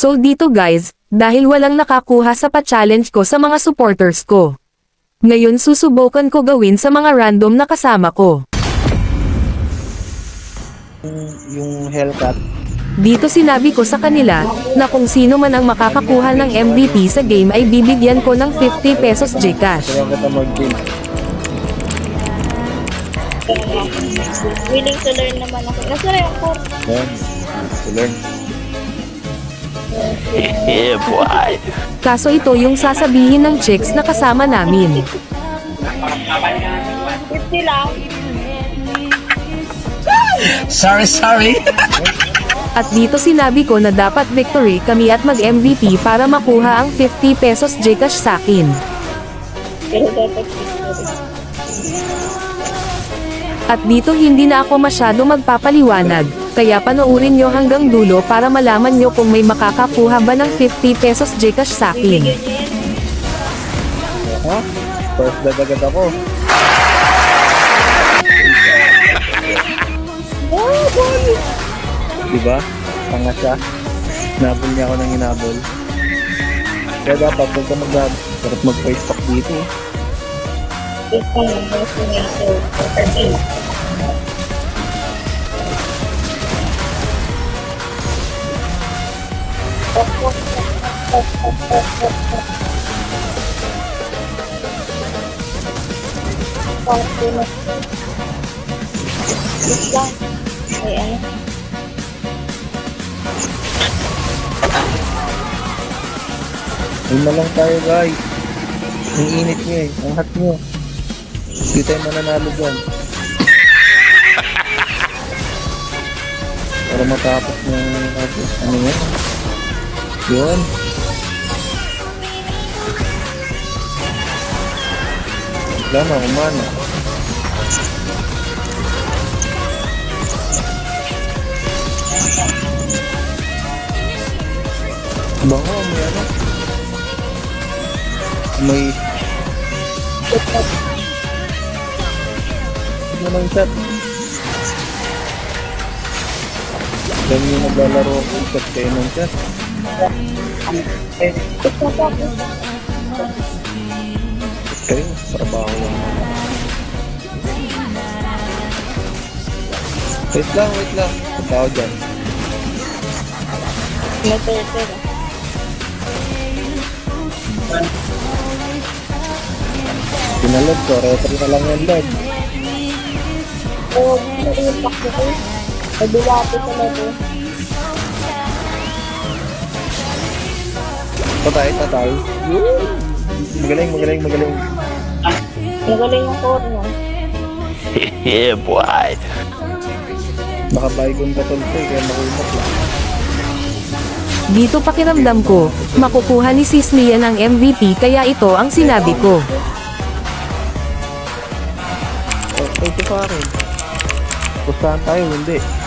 So dito guys, dahil walang nakakuha sa pa-challenge ko sa mga supporters ko. Ngayon susubukan ko gawin sa mga random na kasama ko. Yung Hellcat. Dito sinabi ko sa kanila, na kung sino man ang makakakuha ng MVP sa game ay bibigyan ko ng 50 pesos Gcash. Kaya kita mag-game. Willing to learn naman ako. Nasa yung course. Yan. To learn. Kaso ito yung sasabihin ng chicks na kasama namin. 50 lang. Sorry, sorry. At dito sinabi ko na dapat victory kami at mag-MVP para makuha ang 50 pesos Gcash sa akin. At dito hindi na ako masyado magpapaliwanag, kaya panoorin nyo hanggang dulo para malaman nyo kung may makakakuha ba ng 50 pesos Gcash sa akin. Ha? First dadagat ako. Oh, boy! Diba? Tanga siya. Nabol niya ako ng inabol. Kaya dapat huwag ka mag Sarap mag-face talk dito. Ito yung most native. Ano? Ayun na lang tayo guys. Ang init nyo eh. Ang hot nyo. Hindi tayo mananalo dyan. Para matapos ng ano, yan. Yun. Wala na, umana. Bango, may ano. May... Ano lang chat? Niyo naglalaro ako, chat kayo ng chat. Kayo, trabaho lang. Wait lang, wait lang. Trabaho dyan. Natuturo. Pinalog ko, retro na lang yan, Lord. Oo, ano yung pakto ko? Nagbiwapo sa labo. Patay, patay. Magaling, magaling, magaling. Nagaling yung corner. yeah, boy. Baka baygon ka tol eh, kaya makulmat lang. Dito pakiramdam ko, makukuha ni Sis Lian ang MVP kaya ito ang sinabi ko. Oh, ito pa rin. Pustahan tayo, hindi.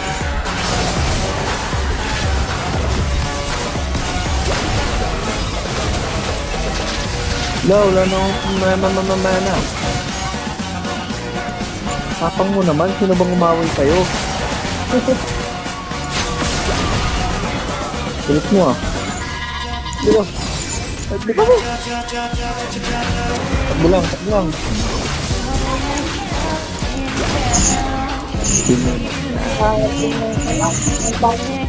No, wala na akong mamamamana. Tapang mo naman, sino bang umaway kayo? Kulit mo ah. Di ba? Di ba mo? Takbo lang, takbo lang. Sino? Kahit yung ano,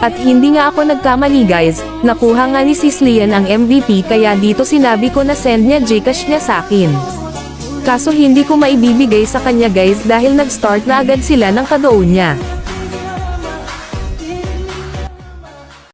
At hindi nga ako nagkamali guys, nakuha nga ni Sis Lian ang MVP kaya dito sinabi ko na send niya Gcash niya sa akin. Kaso hindi ko maibibigay sa kanya guys dahil nag-start na agad sila ng kadoon niya.